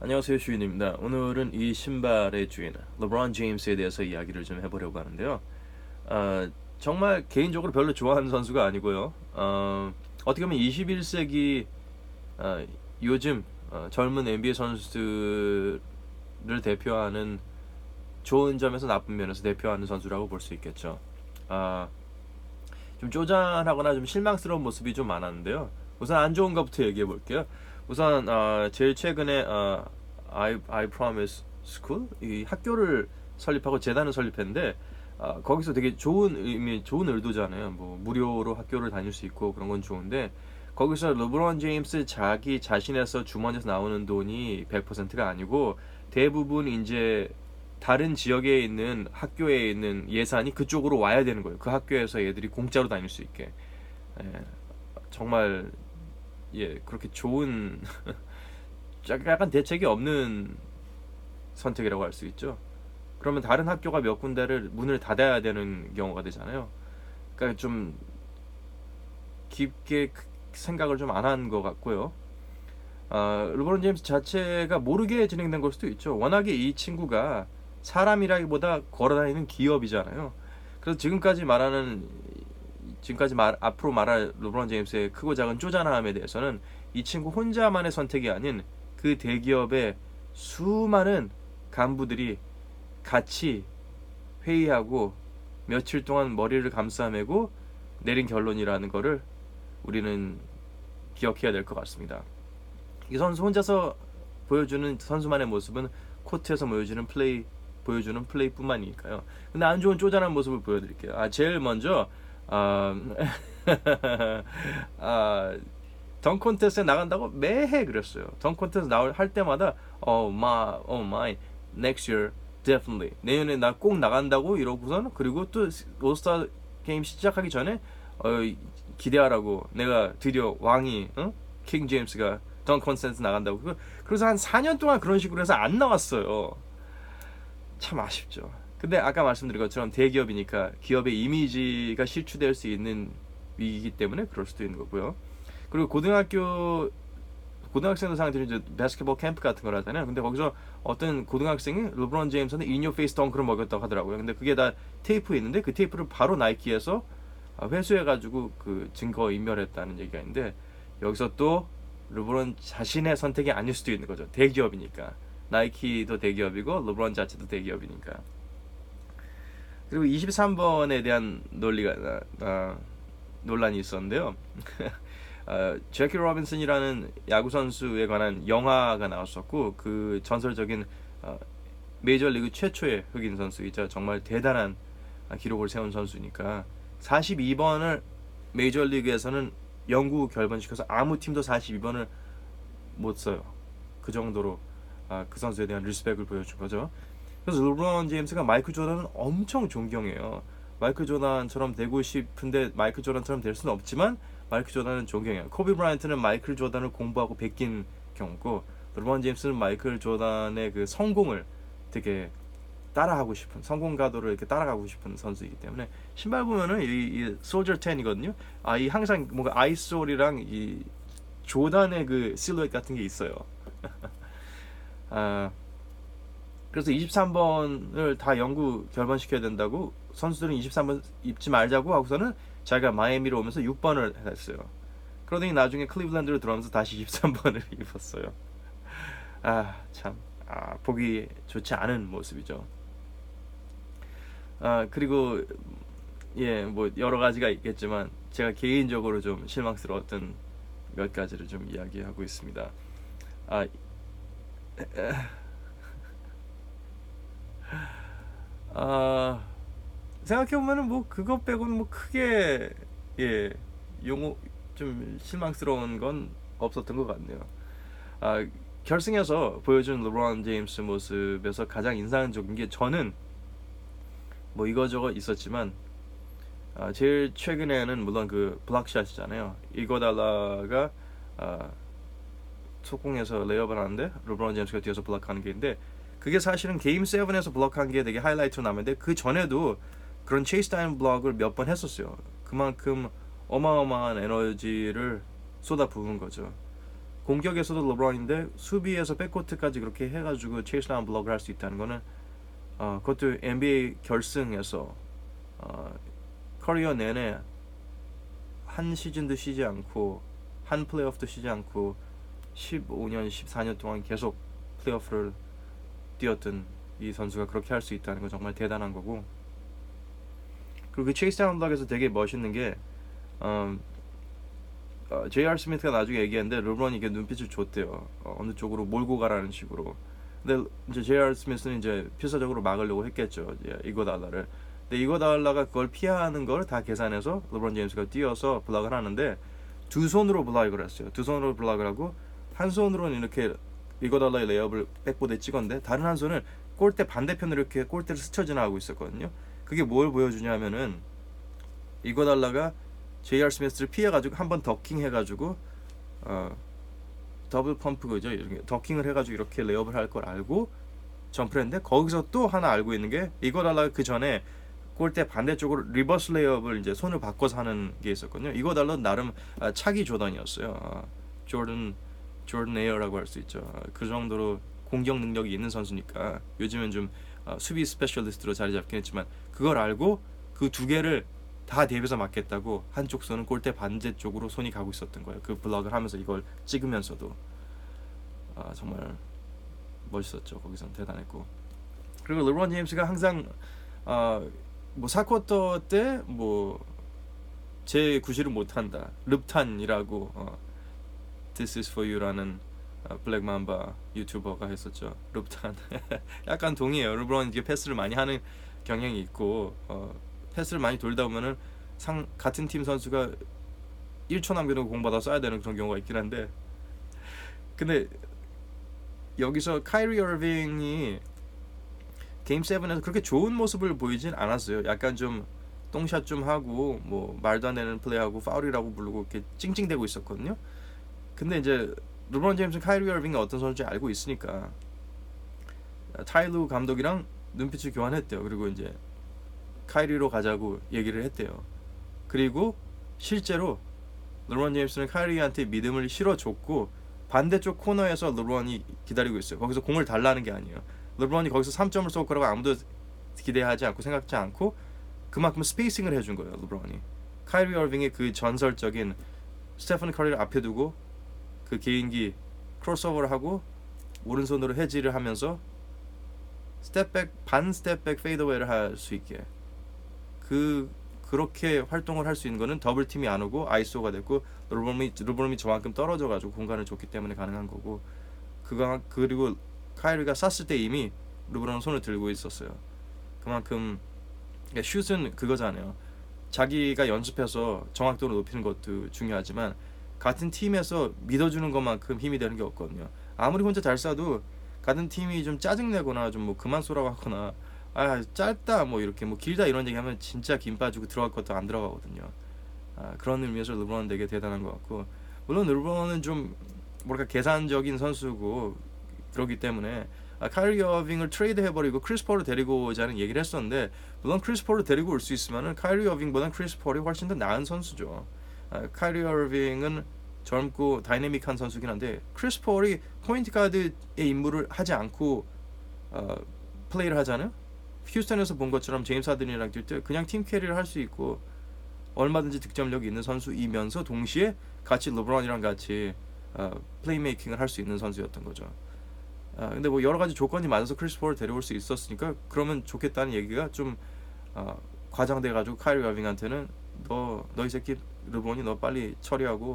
안녕하세요 슈인입니다. 오늘은 이 신발의 주인 르브론 제임스에 대해서 이야기를 좀 해보려고 하는데요. 어, 정말 개인적으로 별로 좋아하는 선수가 아니고요. 어, 떻게 보면 21세기 어, 요즘 어, 젊은 NBA 선수들을 대표하는 좋은 점에서 나쁜 면에서 대표하는 선수라고 볼 수 있겠죠. 아, 좀 쪼잔하거나 좀 실망스러운 모습이 좀 많았는데요. 우선 안 좋은 것부터 얘기해 볼게요. 우선 어, 제일 최근에 어, I, I Promise School 이 학교를 설립하고 재단을 설립했는데 어, 거기서 되게 좋은 의미, 좋은 의도잖아요. 뭐 무료로 학교를 다닐 수 있고 그런 건 좋은데 거기서 르브론 제임스 자기 자신에서 주머니에서 나오는 돈이 100%가 아니고 대부분 이제 다른 지역에 있는 학교에 있는 예산이 그쪽으로 와야 되는 거예요. 그 학교에서 애들이 공짜로 다닐 수 있게. 예, 정말 예 그렇게 좋은 약간 대책이 없는 선택이라고 할 수 있죠. 그러면 다른 학교가 몇 군데를 문을 닫아야 되는 경우가 되잖아요. 그러니까 좀 깊게 생각을 좀 안 한 것 같고요. 아, 르브론 제임스 자체가 모르게 진행된 걸 수도 있죠. 워낙에 이 친구가 사람이라기보다 걸어다니는 기업이잖아요. 그래서 지금까지 말하는 지금까지 말, 앞으로 말할 르브론 제임스의 크고 작은 쪼잔함에 대해서는 이 친구 혼자만의 선택이 아닌 그 대기업의 수많은 간부들이 같이 회의하고 며칠 동안 머리를 감싸매고 내린 결론이라는 것을 우리는 기억해야 될 것 같습니다. 이 선수 혼자서 보여주는 선수만의 모습은 코트에서 보여주는 플레이 보여주는 플레이뿐만이니까요. 근데 안 좋은 쪼잔한 모습을 보여드릴게요. 아 제일 먼저 아, 아, 덩 콘테스트에 나간다고 매해 그랬어요. 덩 콘테스트 나올 할 때마다 oh my, oh my, next year definitely 내년에 나 꼭 나간다고 이러고선 그리고 또 올스타 게임 시작하기 전에 어, 기대하라고 내가 드디어 왕이 어? 킹 제임스가 덩 콘테스트 나간다고 그래서 한 4년 동안 그런 식으로 해서 안 나왔어요. 참 아쉽죠. 근데 아까 말씀드린 것처럼 대기업이니까 기업의 이미지가 실추될 수 있는 위기이기 때문에 그럴 수도 있는 거고요. 그리고 고등학교 고등학생들 상대로 이제 바스켓볼 캠프 같은 걸 하잖아요. 근데 거기서 어떤 고등학생이 르브론 제임스는 인요 페이스 덩크를 먹였다고 하더라고요. 근데 그게 다 테이프 있는데 그 테이프를 바로 나이키에서 회수해가지고 그 증거 인멸했다는 얘기가 있는데 여기서 또 르브론 자신의 선택이 아닐 수도 있는 거죠. 대기업이니까 나이키도 대기업이고 르브론 자체도 대기업이니까. 그리고 23번에 대한 논리가 아, 논란이 있었는데요. 어, 제키 로빈슨이라는 야구 선수에 관한 영화가 나왔었고 그 전설적인 어, 메이저리그 최초의 흑인 선수이자 정말 대단한 기록을 세운 선수니까 42번을 메이저리그에서는 영구 결번시켜서 아무 팀도 42번을 못 써요. 그 정도로 아, 그 선수에 대한 리스펙을 보여준 거죠. 그래서 르브론 제임스가 마이클 조던은 엄청 존경해요. 마이클 조던처럼 되고 싶은데 마이클 조던처럼 될 수는 없지만 마이클 조던은 존경해요. 코비 브라이언트는 마이클 조던을 공부하고 베낀 경우고 르브론 제임스는 마이클 조던의 그 성공을 되게 따라하고 싶은 성공 가도를 이렇게 따라가고 싶은 선수이기 때문에 신발 보면은 이, 이 솔저 10이거든요. 아 이 항상 뭔가 아이솔이랑 이 조단의 그 실루엣 같은 게 있어요. 아 그래서 23번을 다 영구 결번시켜야 된다고 선수들은 23번 입지 말자고 하고서는 자기가 마이애미로 오면서 6번을 했어요. 그러더니 나중에 클리블랜드로 들어오면서 다시 23번을 입었어요. 아, 참. 아, 보기 좋지 않은 모습이죠. 아, 그리고 예, 뭐 여러 가지가 있겠지만 제가 개인적으로 좀 실망스러웠던 몇 가지를 좀 이야기하고 있습니다. 아, 아 생각해 보면은 뭐 그것 빼고는 뭐 크게 예 용어 좀 실망스러운 건 없었던 것 같네요. 아 결승에서 보여준 르브론 제임스 모습에서 가장 인상적인 게 저는 뭐 이거저거 있었지만 아, 제일 최근에는 물론 그 블락샷이잖아요. 이거달라가 아, 속공에서 레이업을 하는데 르브론 제임스가 뒤에서 블락하는 게 있는데 그게 사실은 게임 7에서 블럭한 게 되게 하이라이트로 남는데 그 전에도 그런 체이스 타임 블럭을 몇 번 했었어요. 그만큼 어마어마한 에너지를 쏟아 부은 거죠. 공격에서도 르브론인데 수비에서 백코트까지 그렇게 해가지고 체이스 다운 블록을 할 수 있다는 거는 어, 그것도 NBA 결승에서 어, 커리어 내내 한 시즌도 쉬지 않고 한 플레이오프도 쉬지 않고 15년, 14년 동안 계속 플레이오프를 뛰었던 이 선수가 그렇게 할 수 있다는 건 정말 대단한 거고 그리고 그 체이스 블록에서 되게 멋있는 게 음, 어, J.R. 스미스가 나중에 얘기했는데 르브론이 이게 눈빛을 줬대요. 어, 어느 쪽으로 몰고 가라는 식으로. 근데 이제 J.R. 스미스는 이제 필사적으로 막으려고 했겠죠. 이제 이고달라를. 근데 이고달라가 그걸 피하는 걸 다 계산해서 르브론 제임스가 뛰어서 블락을 하는데 두 손으로 블락을 했어요. 두 손으로 블락을 하고 한 손으로는 이렇게 이고달라의 레이업을 백보드에 찍었는데 다른 한 손은 골대 반대편으로 이렇게 골대를 스쳐 지나가고 있었거든요. 그게 뭘 보여주냐면은 이고달라가 J.R. 스미스를 피해가지고 한 번 더킹 해가지고 어 더블 펌프 그죠 이렇게 더킹을 해가지고 이렇게 레이업을 할 걸 알고 점프를 했는데 거기서 또 하나 알고 있는 게 이거달라 그 전에 골대 반대쪽으로 리버스 레이업을 이제 손을 바꿔서 하는 게 있었거든요. 이거달라 나름 아, 차기 조던이었어요. 아, 조던 조던 에어라고 할 수 있죠. 아, 그 정도로 공격 능력이 있는 선수니까 요즘은 좀 아, 수비 스페셜리스트로 자리 잡긴 했지만 그걸 알고 그 두 개를 다 대비해서 맞겠다고 한쪽 손은 골대 반대 쪽으로 손이 가고 있었던 거예요. 그 블럭을 하면서 이걸 찍으면서도 아 정말 멋있었죠. 거기선 대단했고 그리고 르브론 제임스가 항상 아 뭐 사쿼터 때뭐 제 구실을 못한다 릅탄이라고 어, This is for you라는 어, 블랙 맘바 유튜버가 했었죠. 릅탄 약간 동의해요. 르브론 이게 패스를 많이 하는 경향이 있고 어, 패스를 많이 돌다 보면은 상 같은 팀 선수가 1초 남겨두고 공받아 써야 되는 그런 경우가 있긴 한데 근데 여기서 카이리 어빙이 게임 7에서 그렇게 좋은 모습을 보이진 않았어요. 약간 좀 똥샷 좀 하고 뭐 말도 안 되는 플레이하고 파울이라고 부르고 이렇게 찡찡대고 있었거든요. 근데 이제 르브론 제임스 카이리 어빙이 어떤 선수인지 알고 있으니까 타일루 감독이랑 눈빛을 교환했대요. 그리고 이제 카이리로 가자고 얘기를 했대요. 그리고 실제로 르브론 제임스는 카이리한테 믿음을 실어줬고 반대쪽 코너에서 르브론이 기다리고 있어요. 거기서 공을 달라는 게 아니에요. 르브론이 거기서 3점을 쏠 거라고 아무도 기대하지 않고 생각지 않고 그만큼 스페이싱을 해준 거예요. 르브론이. 카이리 어빙의 그 전설적인 스테픈 커리를 앞에 두고 그 개인기 크로스오버를 하고 오른손으로 해지를 하면서 스텝백 반 스텝백 페이드웨이를 할 수 있게 그 그렇게 활동을 할 수 있는 거는 더블 팀이 안 오고 아이소가 됐고 르브롬이 르브롬이 저만큼 떨어져 가지고 공간을 줬기 때문에 가능한 거고 그가 그리고 카이리가 쐈을 때 이미 르브론은 손을 들고 있었어요. 그만큼 그러니까 슛은 그거잖아요. 자기가 연습해서 정확도를 높이는 것도 중요하지만 같은 팀에서 믿어주는 것만큼 힘이 되는 게 없거든요. 아무리 혼자 잘 쏴도 같은 팀이 좀 짜증내거나 좀 뭐 그만 쏘라고 하거나 아 짧다 뭐 이렇게 뭐 길다 이런 얘기하면 진짜 김 빠지고 들어갈 것도 안 들어가거든요. 아, 그런 의미에서 르브론은 되게 대단한 것 같고 물론 르브론은 좀 뭐랄까 계산적인 선수고 그렇기 때문에 아, 카이리 어빙을 트레이드 해버리고 크리스 폴을 데리고 오자는 얘기를 했었는데 물론 크리스 폴을 데리고 올 수 있으면은 카이리 어빙보다는 크리스 폴이 훨씬 더 나은 선수죠. 아, 카이리 어빙은 젊고 다이내믹한 선수긴 한데 크리스 폴이 포인트 가드의 임무를 하지 않고 어, 플레이를 하잖아요. 휴스턴에서 본 것처럼 제임스 하든이랑 뛸 때 그냥 팀 캐리를 할 수 있고 얼마든지 득점력이 있는 선수이면서 동시에 같이 르브론이랑 같이 어, 플레이메이킹을 할 수 있는 선수였던 거죠. 아, 근데 뭐 여러 가지 조건이 맞아서 크리스 폴을 데려올 수 있었으니까 그러면 좋겠다는 얘기가 좀 어, 과장돼 가지고 카이리 어빙한테는 너 너 이 새끼 르브론이 너 빨리 처리하고